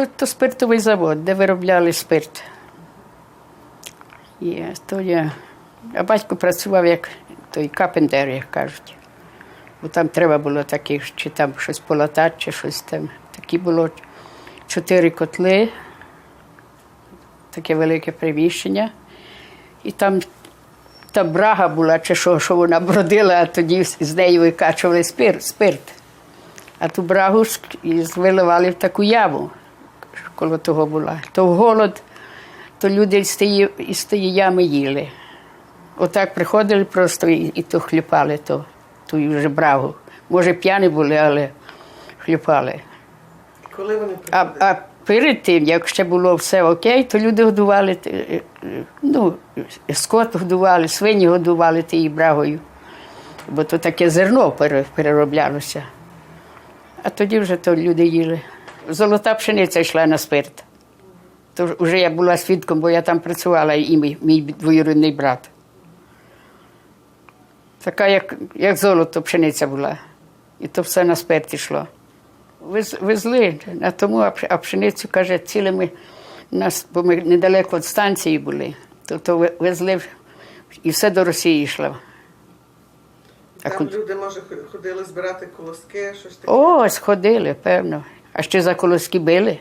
Тут то спиртовий завод, де виробляли спирт. Є, то я. А батько працював як той капентер, як кажуть. Бо там треба було таких, чи там щось полатати, чи щось там. Такі було чотири котли, таке велике приміщення. І там та брага була, чи що, що вона бродила, а тоді з нею викачували спирт. спирт. А ту брагу виливали в таку яму, коло того була. То в голод, то люди з тієї, із тієї ями їли. Отак приходили просто і, і то хліпали то, ту вже брагу. Може, п'яні були, але хліпали. Коли вони А, а перед тим, як ще було все окей, то люди годували, е, е, ну, скот годували, свині годували тією брагою. Бо то таке зерно перероблялося. А тоді вже то люди їли. Золота пшениця йшла на спирт. То вже я була свідком, бо я там працювала і мій, мій двоюрідний брат. Така, як, як золото пшениця була. І то все на спирт йшло. Вез- Везли, а тому а пшеницю, каже, цілими нас, бо ми недалеко від станції були, то, то везли і все до Росії йшло. Там люди, може, ходили збирати колоски, щось таке. Ось ходили, певно. А ще за колоски били.